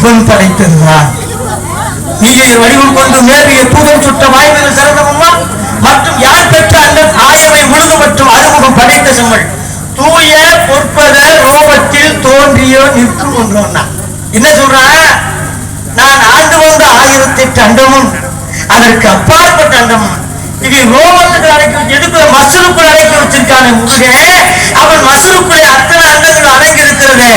சிவன் படைத்திருந்தார் நீயே வடிவம் கொண்டு மேவிய எப்போதும் சுட்ட வாய்மையில் சிறந்தவம்மா மற்றும் யார் பெற்ற அந்த ஆயவை முழுது மற்றும் அறுமுகம் படைத்த செம்மல். தூய பொற்பத ரோபத்தில் தோன்றிய நிற்கும் ஒன்றோன்னா என்ன சொல்ற? நான் ஆண்டு வந்த ஆயிரத்தி எட்டு அண்டமும் அதற்கு அப்பாற்பட்ட அண்டமும் இது ரோமத்துக்கு அடக்கி வச்சு எதுக்கு மசூருக்குள் அடக்கி வச்சிருக்கான முருகே? அவன் மசூருக்குள்ளே அத்தனை அண்டங்கள் அடங்கி இருக்கிறது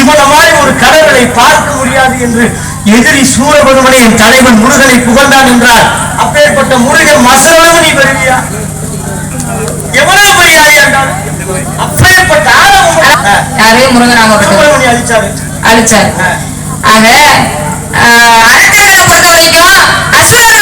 இவன மாதிரி ஒரு கடவுளை பார்க்க முடியாது என்று எதிரி சூரபெருமனை என் தலைவன் முருகனை புகழ்ந்தான் என்றார். அப்பேற்பட்ட முருகன் மசரளவு நீ பெறுவியா எவ்வளவு பெரிய ஆளியா இருந்தாலும் அப்பேற்பட்ட ஆழம் யாரு முருகனாகப்பட்டது சுப்பிரமணி அழிச்சாரு. அழிச்சார். ஆக அரக்கர்களை பொறுத்த வரைக்கும் அசுரர்களை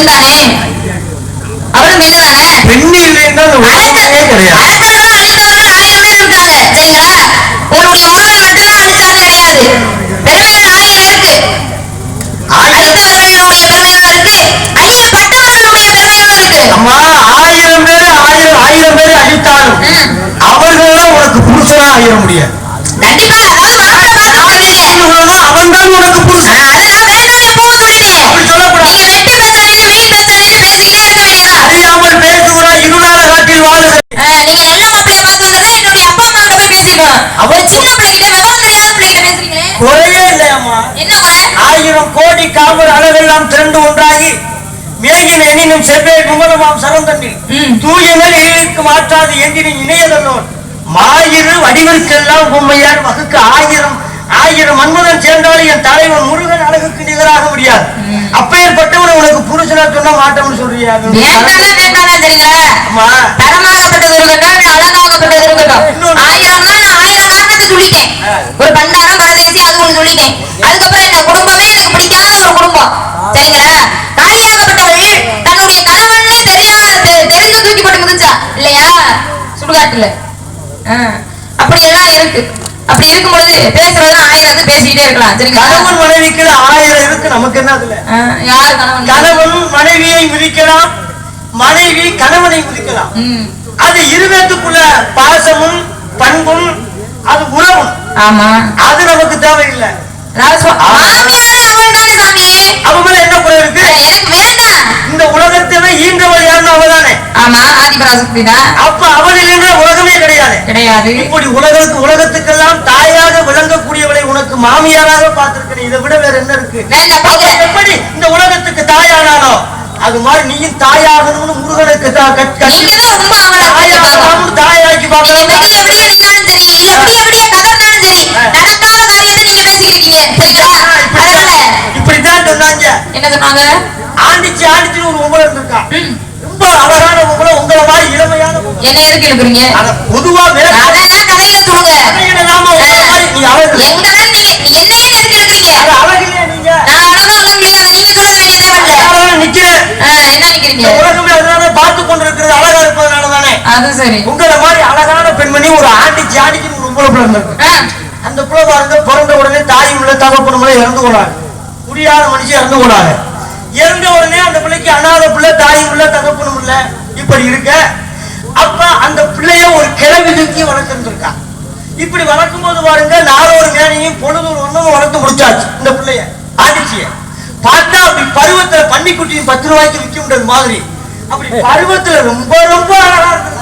பெண் தானே அவனும் பெண் தானே பெண்ணு இல்லைன்னா அந்த உலகமே கிடையாது. உன்னுடைய முருகன் மட்டும்தான் அழிச்சான்னு கிடையாது. பெருமைகள் ஆயிரம் இருக்கு. அழித்தவர்களுடைய பெருமைகளும் இருக்கு அழியப்பட்டவர்களுடைய பெருமைகளும் இருக்கு. அம்மா ஆயிரம் பேர் ஆயிரம் ஆயிரம் பேர் அழித்தாலும் அவர்கள் உனக்கு புருஷனா ஆயிர முடியாது. கண்டிப்பா. அதாவது அவன் தான் உனக்கு புருஷன்? ஒரு சின்ன பிள்ளைகிட்ட விவரம் தெரியாத பிள்ளைகிட்ட பேசுறீங்களே குறையே இல்லையம்மா என்ன குறை ஆயிரம் கோடி காமர் அளவெல்லாம் திரண்டு ஒன்றாகி மேகின் எனினும் செவ்வே குமரமாம் சரந்தண்ணில். தூயங்கள் ஈழிற்கு மாற்றாது எங்கினும் இணையதல்லோன் மாயிரு வடிவிற்கெல்லாம் உண்மையார் வகுக்க ஆயிரம் ஆயிரம் மன்மதன் சேர்ந்தாலும் என் தலைவன் முருகன் அழகுக்கு நிகராக முடியாது. அப்பேற்பட்டவன் உனக்கு புருஷனா சொன்னா மாட்டோம்னு சொல்றியா அம்மா. தரமாகப்பட்டது இருக்கட்டும் அழகாகப்பட்டது இருக்கட்டும். ஆயிரம் காரணத்தை சொல்லிட்டேன். ஒரு பண்டாரம் பரதேசி அது ஒண்ணு சொல்லிட்டேன். அதுக்கப்புறம் என்ன குடும்பமே எனக்கு பிடிக்காத ஒரு குடும்பம். சரிங்களா? காளியாகப்பட்டவள் தன்னுடைய கணவனே தெரியாத தெ- தெரிந்து தூக்கி போட்டு மிதிச்சா. இல்லையா? சுடுகாட்டுல. அப்படி எல்லாம் இருக்கு. அப்படி இருக்கும் பொழுது பேசுறதுன்னா ஆயிரம் இது பேசிக்கிட்டே இருக்கலாம். சரிங்களா? கணவன் மனைவிக்கு ஆயிரம் இருக்கு. நமக்கு என்ன அதுல? யாரு கணவன் கணவன் மனைவியை மிதிக்கலாம். மனைவி கணவனை மிதிக்கலாம். அது இருவேத்துக்குள்ள பாசமும் பண்பும் அது உறவும் ஆமா. அது நமக்கு தேவையில்லை. இந்த உலகத்திலே ஈன்றவள் யாருன்னு அவதானே ஆமா ஆதிபராசக்தி தான் அப்ப அவளில் உலகமே கிடையாது. கிடையாது. இப்படி உலகத்துக்கு உலகத்துக்கெல்லாம் தாயாக விளங்கக்கூடியவளை உனக்கு மாமியாராக பார்த்திருக்கிறேன். இதை விட வேற என்ன இருக்கு. எப்படி இந்த உலகத்துக்கு தாயானானோ? அது மாதிரி நீயும் தாயாகணும்னு முருகனுக்கு தா- கட்- சரி விடிய விடிய கதறினாலும் சரி நடக்காத காரியத்தை நீங்க பேசிக்கிட்டு இருக்கீங்க சரிங்களா அதனால. இப்படித்தான் சொன்னாங்க. என்ன சொன்னாங்க ஆண்டிச்சு ஆண்டிச்சுன்னு ஒரு உங்களை இருந்திருக்கா. ரொம்ப அழகான உங்களை உங்களை மாதிரி இளமையான என்ன எதுக்கு எழுப்புறீங்க பொதுவா அதெல்லாம் கதையில சொல்லுங்க எங்களை அது அழகிலே நீங்க? நான் அழகா இல்ல நீங்க சொல்ல வேண்டிய தேவையில்ல அழகான நிக்கிறேன். ஆ, என்ன நினைக்கிறீங்க இந்த உலகமே அதனால பார்த்து தானே அது சரி. உங்களை மாதிரி அழகான பெண்மணி ஒரு ஆண்டிச்சு ஆண்டிச்சு ஒரு பிள்ளை இருந்திருக்கு அந்த பிள்ளை பாருங்க பிறந்த உடனே தாயும் இல்லை தகப்பனும் இல்லை இறந்து போனாங்க முடியாத மனுஷன் இறந்து போனாங்க இறந்த உடனே அந்த பிள்ளைக்கு அனாதை பிள்ளை தாயும் இல்லை தகப்பனும் இல்லை. இப்படி இருக்க. அப்ப அந்த பிள்ளைய ஒரு கிழவி தூக்கி வளர்த்துருக்கா இப்படி வளர்க்கும் போது பாருங்க நாலொரு மேனையும் பொழுது ஒரு ஒண்ணும் வளர்த்து முடிச்சாச்சு இந்த பிள்ளைய ஆண்டிச்சிய பார்த்தா அப்படி பருவத்துல பன்னிக்குட்டியும் பத்து ரூபாய்க்கு விற்க முடியாது மாதிரி. அப்படி பருவத்துல ரொம்ப ரொம்ப அழகா இருந்திருக்கா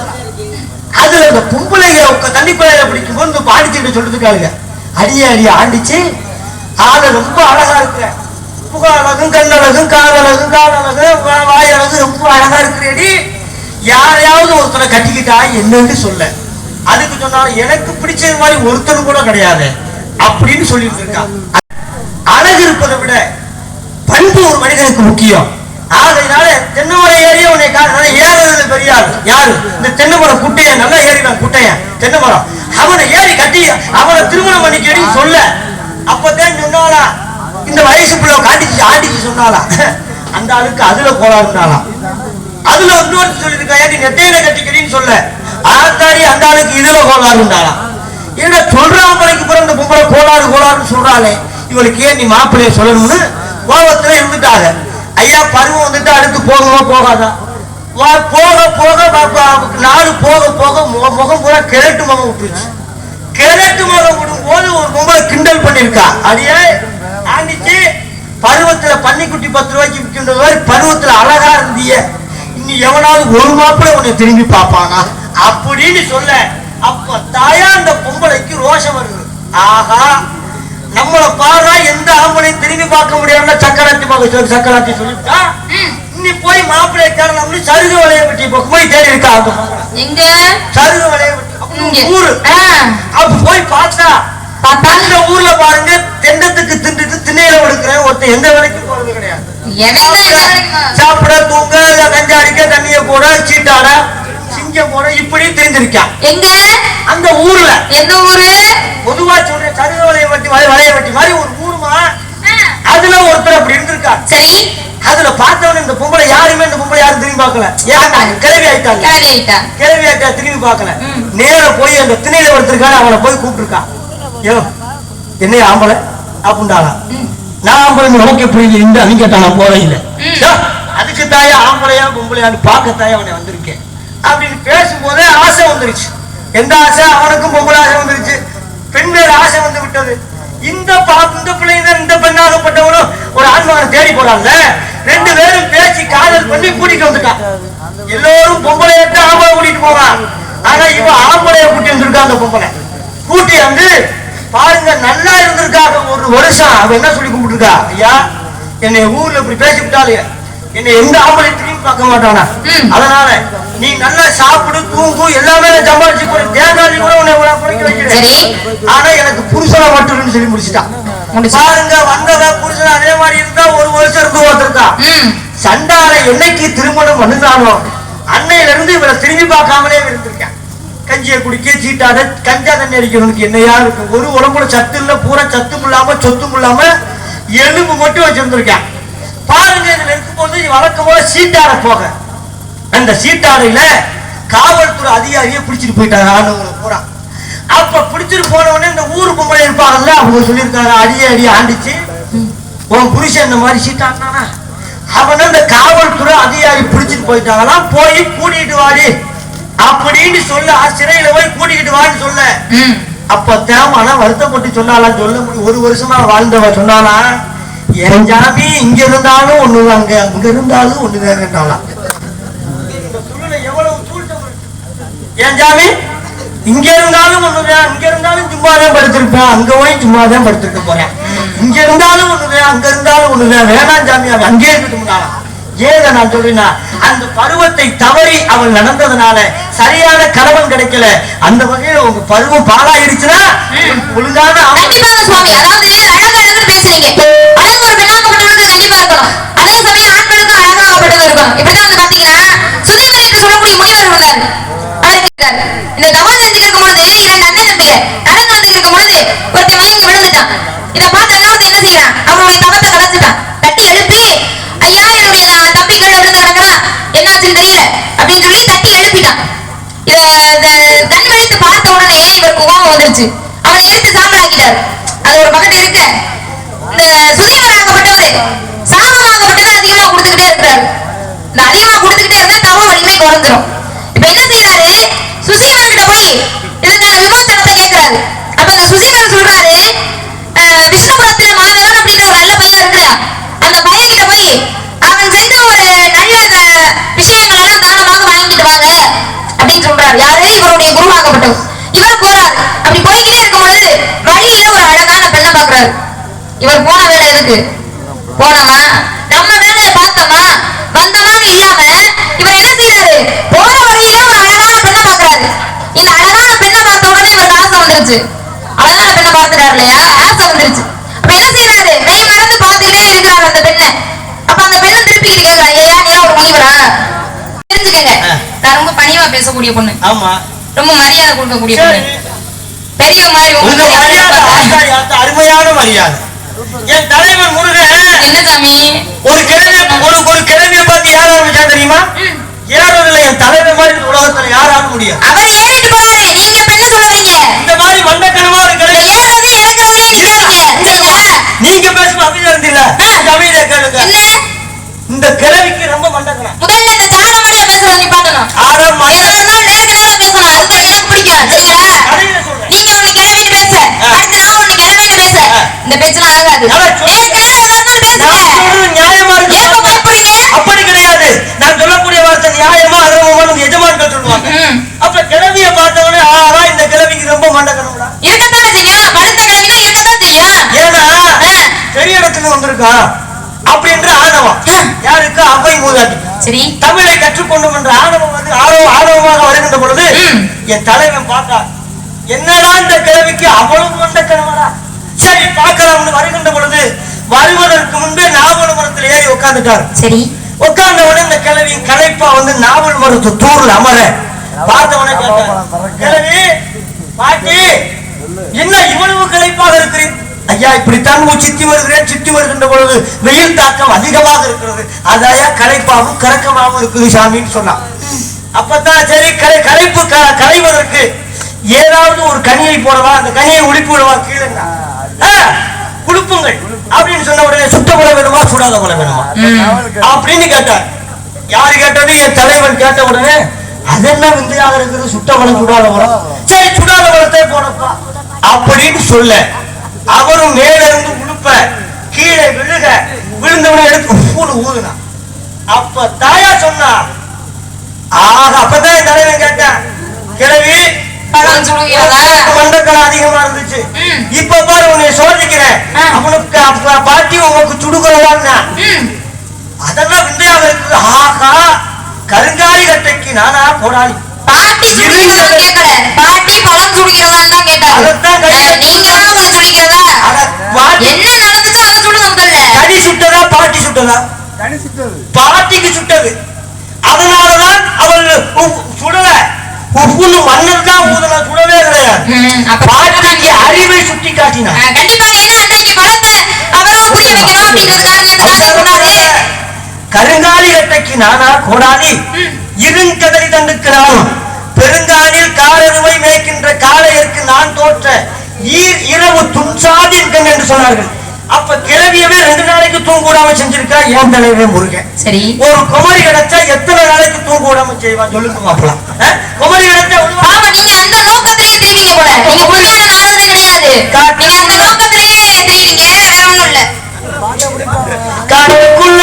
அதுல இந்த பொம்பளைங்க உக்க தண்ணி பிள்ளையில பிடிக்கும் போது இந்த பாடிச்சுட்டு சொல்றதுக்காளுங்க அடியே அடியே ஆண்டிச்சு. ஆளு ரொம்ப அழகா இருக்கிற. முக அழகும் கண்ணழகும் காதழகும் காதழகும் வா- ரொம்ப அழகா இருக்கிறேடி. யாரையாவது ஒருத்தனை கட்டிக்கிட்டா என்னன்னு சொல்ல. அதுக்கு சொன்னாலும் எனக்கு பிடிச்சது மாதிரி ஒருத்தன் கூட கிடையாது. அப்படின்னு சொல்லிட்டு இருக்கான் அழகு இருப்பதை விட பண்பு ஒரு மனிதனுக்கு முக்கியம். ஆகையினால தென்னை மரம் ஏறிய உன்னை காரணம் ஏறது பெரிய யாரு? இந்த தென்னை மரம் குட்டையன். நல்லா ஏறினான் குட்டையன். தென்னைமரம். அவனை ஏறி கட்டி அவனை திருமணம் பண்ணிக்கடின்னு சொல்ல. அப்பதான் சொன்னாலா இந்த வயசு பிள்ளை காட்டிச்சு ஆட்டிச்சு சொன்னாலா அந்த ஆளுக்கு அதுல கோளாறுனாலாம் அதுல இன்னொரு சொல்லிருக்கா ஏடி நெட்டையில கட்டிக்கடின்னு சொல்ல. ஆத்தாடி அந்த ஆளுக்கு இதுல கோளாறுண்டாலாம் ஏன்னா சொல்றாம்பளைக்கு பிறந்த பொம்பளை கோளாறு கோளாறுன்னு சொல்றாளே. இவளுக்கு ஏன் நீ மாப்பிள்ளைய சொல்லணும்னு கோபத்துல இருந்துட்டாங்க. ஐயா பருவம் வந்துட்டு அடுத்து போகவோ போகாதா? வா போக போக நாலு போக போக முக- முகம் பூரா கிழட்டு முகம் விட்டுருச்சு. கிழட்டு முகம் விடும் போது ஒரு பொம்பளை கிண்டல் பண்ணிருக்கா. அடியே ஆண்டிச்சு பருவத்துல பன்னிக்குட்டி பத்து ரூபாய்க்கு விற்கின்ற மாதிரி பருவத்துல அழகா இருந்திய. இனி எவனாவது ஒரு மாப்பிள்ள உன்னை திரும்பி பார்ப்பானா? அப்படின்னு சொல்ல அப்ப தாயா அந்த பொம்பளைக்கு ரோஷம் வருது. ஆஹா நம்மள பாரு ஆம்பளையும் திரும்பி பார்க்க முடியாம சக்கராத்தி சொல்லி சக்கராத்தி சொல்லிட்டா நீ போய் மாப்பிள்ளை காரணம்னு சருகு வளைய வெட்டி போய் தேடி இருக்கா. எங்க? சருகு வளைய ஊரு. அப்ப போய் பார்த்தா அந்த ஊர்ல பாருங்க தெண்டத்துக்கு திண்டுட்டு திண்ணையில எடுக்கிறேன் ஒருத்தன் எந்த வேலைக்கும் போறது கிடையாது? சாப்பிட தூங்க கஞ்சா அடிக்க தண்ணிய போட சீட்டாட சிங்கம் போட இப்படி தெரிஞ்சிருக்கான் எங்க? அந்த ஊர்ல. எந்த ஊரு? பொதுவா சொல்றேன் சருகு வளைய வெட்டி வளைய வெட்டி மாதிரி ஒரு அதுல ஒருத்தர் அப்படி இருந்திருக்கார். சரி. அதுல பார்த்தவன இந்த பொம்பளை யாருமே இந்த பொம்பளை யாரும் திரும்பி பார்க்கல. ஏன் கிளவி ஆயிட்டாங்க. கிளவி ஆயிட்டா? திரும்பி பார்க்கல. நேர போய் அந்த திணையில ஒருத்தருக்கான அவனை போய் கூப்பிட்டுருக்கான். என்னைய ஆம்பளை? அப்படின்டாளா ம். நான் ஆம்பளை உனக்கு எப்படி இருந்து அவங்க கேட்டா நான் போறேன் இல்ல. ம். யோ, அதுக்கு தாயா ஆம்பளையா பொம்பளையான்னு பார்க்க தாயா அவனை வந்திருக்கேன். அப்படின்னு பேசும்போதே ஆசை வந்துருச்சு. எந்த ஆசை? அவனுக்கும் பொம்பளை ஆசை வந்துருச்சு. பெண் மேல ஆசை வந்து விட்டது. இந்த இந்த பிள்ளைங்க இந்த பெண்ணாகப்பட்டவனும் ஒரு ஆண்மகனை தேடி போறாங்க. ரெண்டு பேரும் பேசி காதல் பண்ணி கூட்டிட்டு வந்துட்டான் எல்லோரும் பொம்பளையிட்ட ஆம்பளை கூட்டிட்டு போவான் ஆனா இவன் ஆம்பளைய கூட்டி வந்திருக்கான் அந்த பொம்பளை. கூட்டி வந்து பாருங்க நல்லா இருந்திருக்காங்க. ஒரு வருஷம் அவன் என்ன சொல்லி கும்பிட்டுருக்கா? ஐயா என்னை ஊர்ல இப்படி பேசி விட்டாலே என்னை எந்த ஆம்பளை திரும்பி பார்க்க மாட்டானா. அதனால நீ நல்லா சாப்பிடு தூங்கு எல்லாமே சம்பாதிச்சு போற தேங்காய் கூட உன்னை இவ்வளவு குறைக்க வைக்கிறேன் சரி. ஆனா எனக்கு புருஷனை மட்டும்னு சொல்லி முடிச்சிட்டான் முடிச்சு. பாருங்க வந்தவன் புருஷன் அதே மாதிரி இருந்தா ஒரு வருஷம் இருந்து வந்திருக்கான் ம். சண்டால என்னைக்கு திருமணம் பண்ணுதானோ அன்னையில இருந்து இவரை திரும்பி பார்க்காமலே இருந்திருக்கேன். கஞ்சியை குடிக்க சீட்டாட கஞ்சா தண்ணி அடிக்கிறவனுக்கு என்னையா இருக்கு ஒரு உடம்புல சத்து இல்ல பூரா சத்தும் இல்லாம சொத்தும் இல்லாம எலும்பு மட்டும் வச்சிருந்திருக்கேன். பாருங்க இதுல இருக்கும்போது வழக்கம் போல சீட்டாட போக. அந்த சீட்டாடையில காவல்துறை அதிகாரியை பிடிச்சிட்டு போயிட்டாங்க ஆண்டவங்களை பூரா அப்ப பிடிச்சிட்டு போன உடனே இந்த ஊர் பொம்பளை இருப்பாங்கல்ல அவங்க சொல்லியிருக்காங்க அடியே அடி ஆண்டிச்சு. உன் புருஷன் இந்த மாதிரி சீட்டாடினானா அவனை இந்த காவல்துறை அதிகாரி பிடிச்சிட்டு போயிட்டாங்களாம் போய் கூட்டிட்டு வாடி. அப்படின்னு சொல்ல சிறையில போய் கூட்டிட்டு வான்னு சொல்ல. அப்ப தேமான வருத்தப்பட்டு சொன்னாலாம் சொல்ல. முடியும் ஒரு வருஷமா வாழ்ந்தவ சொன்னாலா என் ஜாமி இங்க இருந்தாலும் ஒண்ணுதாங்க அங்க இருந்தாலும் சொல்லுல எவ்வளவு தூழ்த்தம் இருக்கு. என் ஜாமி இங்க இருந்தாலும் ஒண்ணுதான் இங்க இருந்தாலும் சும்மா தான் படுத்திருப்பேன். அங்க போய் சும்மா தான் படுத்திருக்க போறேன். இங்க இருந்தாலும் ஒண்ணுதான் அங்க இருந்தாலும் ஒண்ணுதான். வேணாம் ஜாமி அவன் அங்கே இருக்கட்டும் ஏத நான் சொல்றேன்னா அந்த பருவத்தை தவறி அவள் நடந்ததுனால சரியான கணவன் கிடைக்கல. அந்த வகையில உங்க பருவம் பாலாயிருச்சுன்னா ஒழுங்கான கண்டிப்பாக சுவாமி. அதாவது அழகா இருந்து பேசுறீங்க? அழகு ஒரு பெண்ணாகப்பட்டவனுக்கு கண்டிப்பா இருக்கணும். அதே சமயம் ஆண்களுக்கும் அழகாகப்பட்டது இருக்கணும். இப்படிதான் வந்து பாத்தீங்கன்னா சுதேவர் சொல்லக்கூடிய முனிவர் இருந்தார் அவர் இருக்கார். இந்த தவம் செஞ்சுட்டு இருக்கும் பொழுது இரண்டு அண்ணன் தம்பிங்க நடந்து வந்து இருக்கும் பொழுது ஒருத்தன் மயங்கி விழுந்துட்டான் இதை பார்த்து ரெண்டாவது என்ன செய்யறான் அவனுடைய தவத்தை கலைச்சிட்டான் தட்டி எழுப்பி ஐயா என்னுடைய நான் தம்பி கீழே விழுந்து கிடக்குறான் என்னாச்சுன்னு தெரியல அப்படின்னு சொல்லி தட்டி எழுப்பிட்டான் இத இத கண் விழித்து பார்த்த உடனே போச்சு அவனை எடுத்து அது ஒரு பக்கத்து இருக்க இந்த சுதீவராகப்பட்டவர் சாபமாகப்பட்டதை அதிகமா கொடுத்துக்கிட்டே இருக்கிறார். இந்த அதிகமா கொடுத்துக்கிட்டே இருந்தா தவ வலிமை குறைஞ்சிரும். இப்ப என்ன செய்யறாரு சுசீவன் கிட்ட போய் இதற்கான விமோசனத்தை கேட்கிறாரு அப்ப அந்த சுசீவன் சொல்றாரு விஷ்ணுபுரத்துல மாதவன் அப்படின்ற ஒரு நல்ல பையன் இருக்கிறான். அந்த பையன் கிட்ட போய் அவன் செய்த ஒரு நல்ல விஷயங்களெல்லாம் தானமாக வாங்கிட்டு வாங்க. அப்படின்னு சொல்றாரு. யாரு? இவருடைய குருவாகப்பட்டவர் இவர் போறாரு. அப்படி போய்கிட்டே இருக்கும் பொழுது வழியில ஒரு அழகான பெண்ணை பாக்குறாரு இவர் போன வேலை எதுக்கு? போனோமா நம்ம வேலையை பார்த்தோமா? வந்தோமான்னு இல்லாம இவர் என்ன செய்யறாரு போற வழியில ஒரு அழகான பெண்ணை பாக்குறாரு இந்த அழகான பெண்ணை பார்த்த உடனே இவருக்கு ஆசை வந்துருச்சு. அழகான பெண்ணை பார்த்துட்டாரு இல்லையா? ஆசை வந்துருச்சு. அப்ப என்ன செய்யறாரு மெய் மறந்து பார்த்துக்கிட்டே இருக்கிறாரு அந்த பெண்ணை. அப்ப அந்த பெண்ணை திருப்பிக்கிட்டு கேட்கறாரு தெரிஞ்சுக்கங்க. ஆ. நான் ரொம்ப பணிவா பேசக்கூடிய பொண்ணு. ஆமா. ரொம்ப மரியாதை கொடுக்கக்கூடிய பொண்ணு பெரிய மாதிரி அருமையான மரியாதை. என் தலைவன் முருகன் என்ன சாமி? ஒரு கிழமை ஒரு ஒரு கிழமையை பார்த்து யார் ஆரம்பிச்சா தெரியுமா? ம். ஏறதுல என் தலைவர் மாதிரி உலகத்துல யாரால முடியும் அவர் ஏறிட்டு போறாரு நீங்க என்ன சொல்ல வரீங்க? இந்த மாதிரி மண்டக்கனமா இந்த இருக்கிற ஏறது சரிங்களா நீங்க பேசும் அமைதியா இருந்தீங்களா? அமைதியா கேளுங்க. இந்த கிழவிக்கு ரொம்ப மண்டக்கனம் முதல்ல நியாயமா பயப்படுறீங்க அப்படி கிடையாது. நான் சொல்லக்கூடிய வார்த்தை நியாயமா அருவமான எஜமான்கள் சொல்லுவாங்க. அப்ப கிழவிய பார்த்தவொடனே ஆறா இந்த கிழவிக்கு ரொம்ப மண்டக்கணும்டா. இருக்கத்தானே செய்யும் படுத்த கிளம்பினா இருக்கத்தான் செய்யும் ஏன்னா. பெரிய இடத்துல வந்திருக்கா? அப்படின்ற ஆணவம். யாருக்கு? அவை மூதாட்டி. சரி. தமிழை கற்றுக்கொண்டும் என்ற ஆணவம் வந்து ஆர்வ ஆர்வமாக வருகின்ற பொழுது. என் தலைவன் பார்த்தா என்னடா இந்த கிழவிக்கு அவ்வளவு மண்டக்கணவரா சரி பார்க்கலாம்னு வருகின்ற பொழுது வருவதற்கு முன்பே நாவல் மரத்தில் ஏறி உட்கார்ந்துட்டார் சரி. உட்கார்ந்த உடனே இந்த கிழவி களைப்பா வந்து நாவல் மரத்து தூர்ல அமர. பார்த்த உடனே கேட்டார் கிழவி பாட்டி என்ன இவ்வளவு களைப்பாக இருக்கிறேன் ஐயா இப்படித்தான் சித்தி வருகிறேன் சித்தி வருகின்ற பொழுது வெயில் தாக்கம் அதிகமாக இருக்கிறது. அதாயா களைப்பாகவும் கறக்கமாகவும் இருக்குது சாமின்னு சொன்னான். அப்பதான் சரி கலை களைப்பு க- களைவதற்கு ஏதாவது ஒரு கனியை போடவா அந்த கனியை உடுப்பி விடவா கீழே குடுப்புங்கள். அப்படின்னு சொன்ன உடனே சுத்த போல வேணுமா சுடாத போல வேணுமா? அப்படின்னு கேட்டார். யாரு கேட்டது? என் தலைவன் கேட்ட உடனே அதென்ன விந்தையாக இருக்குது சுட்ட பழம் சுடாத பழம் சரி சுடாத பழத்தை போனப்பா. அப்படின்னு சொல்ல அவரும் மேல இருந்து உழுப்ப கீழே விழுக விழுந்தவன எடுத்து உப்புன்னு ஊதுனா. அப்ப தாயா சொன்னா ஆக அப்பதான் என் தலைவன் கேட்டேன். கிழவி மண்டக்கணம் அதிகமா இருந்துச்சு. இப்ப பாரு உன்னை சோதிக்கிறேன். அவனுக்கு அப்ப பாட்டி உங்களுக்கு சுடுகிறதா ம். அதெல்லாம் விந்தையாக இருக்குது ஆகா கருங்காலி கட்டைக்கு நானா போராளி பாட்டி கேட்கல பாட்டி பழம் சுடுகிறதான்னு தான் கேட்டாரு அதைத்தான் கை- அஹ், நீங்க தான் சுடுகிறதா என்ன நடந்துச்சோ அதை சொல்லுங்க முதல்ல. கடி சுட்டதா பாட்டி சுட்டதா? பாட்டிக்கு சுட்டது. அதனாலதான் அவள் சுடல. உப்புன்னு மன்னர் தான் ஊதல சுடவே கிடையாது பாட்டிக்கு அறிவை சுட்டி சொன்னாரு கருங்காலி கட்டைக்கு நானா கோடாலி. இருங்கதறி தண்டுக்கு நானும் பெருங்காலில் காலருவை மேய்க்கின்ற காளையருக்கு நான் தோற்ற. ஈர் இரவு துன்சாதின் கண் என்று சொன்னார்கள். அப்ப கிளவியவே ரெண்டு நாளைக்கு தூங்க விடாம செஞ்சிருக்கா ஏன் தலைவே முருகன் சரி ஒரு குமரி கிடைச்சா எத்தனை நாளைக்கு தூங்க விடாம செய்வா சொல்லுங்க மாப்பிளம் குமரி கிடைச்சா பாவம் நீங்க அந்த நோக்கத்திலேயே தெரிவிங்க போல நீங்க உண்மையான நாரதரே கிடையாது நீங்க அந்த நோக்கத்திலேயே தெரிவிங்க வேற ஒண்ணும் இல்ல காட்டுக்குள்ள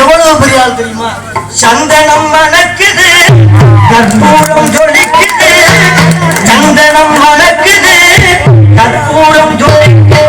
எவ்வளவு பெரிய ஆள் தெரியுமா? சந்தனம் மணக்குது கற்பூரம் ஜொலிக்குது. சந்தனம் மணக்குது கற்பூரம் ஜொலிக்குது.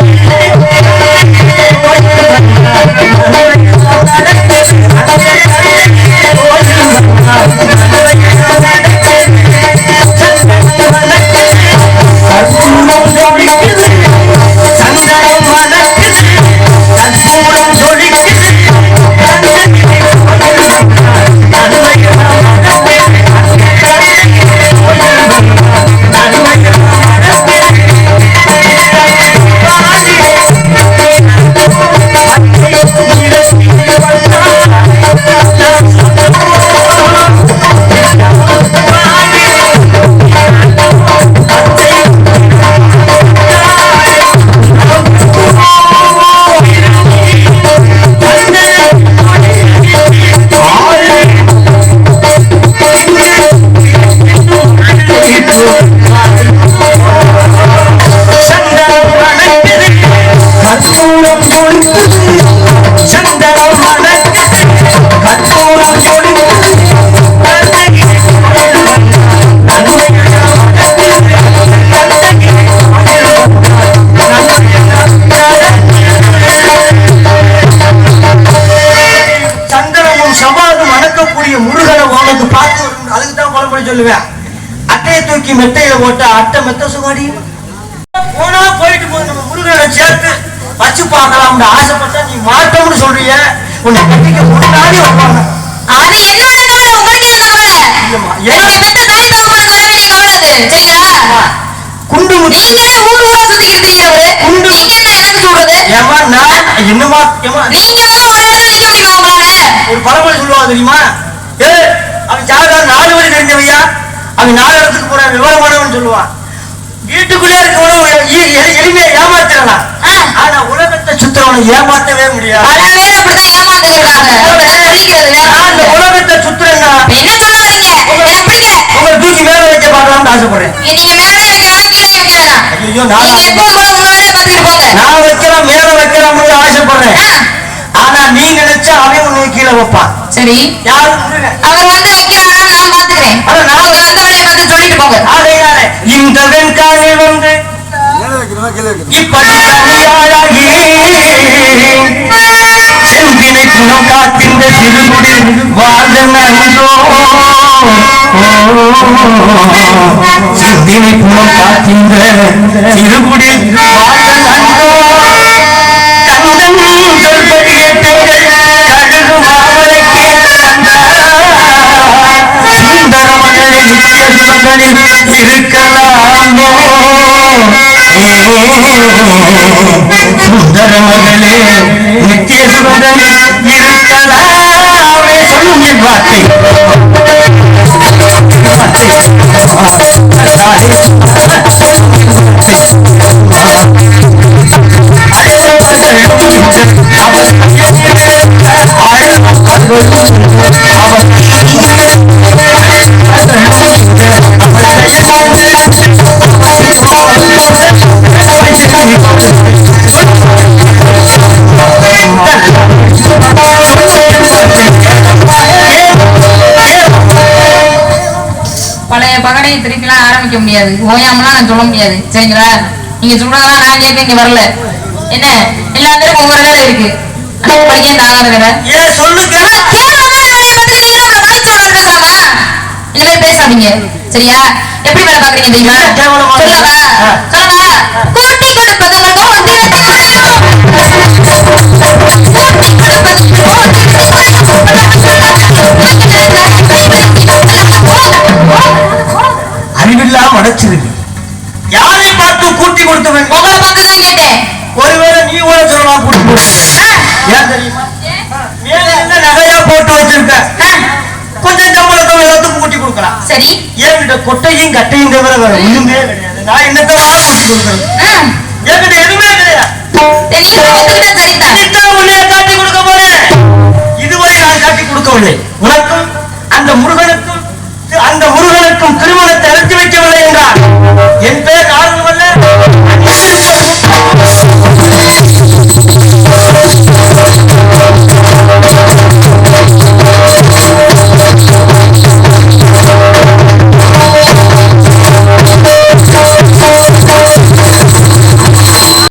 அணக்கக்கூடிய முருகனை உனக்கு பார்த்து. அதுக்கு தான் பழமொழி சொல்லுவேன். அட்டையை தூக்கி மெட்டையில போட்டா அட்டை மெத்த சுகாடி. போனா போயிட்டு போய் நம்ம முருகனை சேர்த்து வச்சு பார்க்கலாம்னு ஆசைப்பட்டா நீ மாட்டோம்னு சொல்றிய. உன்னை கட்டிக்க முன்னாடி வைப்பாங்க. அது என்ன உங்களுக்கு சரிங்களா குண்டு முடி நீங்களே ஊர் ஊரா சுத்திக்கிட்டு இருக்கிறவரு உண்டு. நீங்க என்ன எனக்கு சொல்றது ஏமா நான் என்னமா ஏமா நீங்க ஒரு பழமொழி சொல்லுவா தெரியுமா? ஏ அவ தெரிஞ்சவையா அவன் நாலு இடத்துக்கு போற விவரமானவன் சொல்லுவான். வீட்டுக்குள்ளே இருக்கவனும் எளிமையா ஏமாத்திடலாம். ஆனா உலகத்தை சுத்துறவனை ஏமாத்தவே முடியாது. வேற உலகத்தை சுத்துறேன்னா உங்களை தூக்கி மேல வைக்க பார்க்கலாம்னு ஆசைப்படுறேன். நீங்க மேலே வைக்கலாம் கீழே வைக்கலாம் ஐயோ நான் வைக்கலாம் மேல வைக்கலாம்னு ஆசைப்படுறேன். ஆனா நீ நினைச்சா அவன் உன்னை கீழே வைப்பான். சரி. அவர் வந்து வைக்கிறாரா நான் பாத்துக்கிறேன் அந்த வேலையை பார்த்து சொல்லிட்டு போங்க. இந்த வெண்காலில் வந்து இப்படி தனியாளாகி செம்பினை குணம் சிறுகுடி வாழ்ந்த நன்றோ செம்பினை குணம் காக்கின்ற சிறுகுடி வாழ்ந்த நன்றோ கந்தன் சுந்தர மகளே நித்திய சுமங்களில் இருக்கலாமே சொல்லும் என் வார்த்தை பழைய பகடையை திருப்பிலாம் ஆரம்பிக்க முடியாது. ஓயாமலாம் நான் சொல்ல முடியாது. சரிங்களா? நீங்க சொல்றதெல்லாம் நான் கேட்க இங்க வரல. என்ன? எல்லா ஒவ்வொரு வேலை இருக்கு. படிக்க தாங்க வேலை சொல்லுங்க. இனிமே பேசாதீங்க. சரியா? எப்படி வேலை பாக்குறீங்க தெரியுமா? சொல்லவா. சொல்லவா கூட்டி கொடுப்பது அறிவில்லாம அடைச்சிருக்கு யாரை பார்த்து கூட்டி கொடுத்தவன்? உங்களை பார்த்து தான் கேட்டேன். ஒருவேளை நீ கூட சொல்லலாம் கூட்டி கொடுத்த ஏன் தெரியுமா? மேல என்ன நகையா போட்டு வச்சிருக்க? கொடுக்கலாம். சரி. என்கிட்ட கொட்டையும் கட்டையும் தவிர வேற ஒண்ணுமே கிடையாது. நான் என்னத்தை வாழ கொடுக்கறது என்கிட்ட எதுவுமே கிடையாது. காட்டி கொடுக்க இதுவரை நான் காட்டி கொடுக்கவில்லை. உனக்கும் அந்த முருகனுக்கும் அந்த முருகனுக்கும் திருமணத்தை அழைத்து வைக்கவில்லை என்றார் என் பேர் காரணம்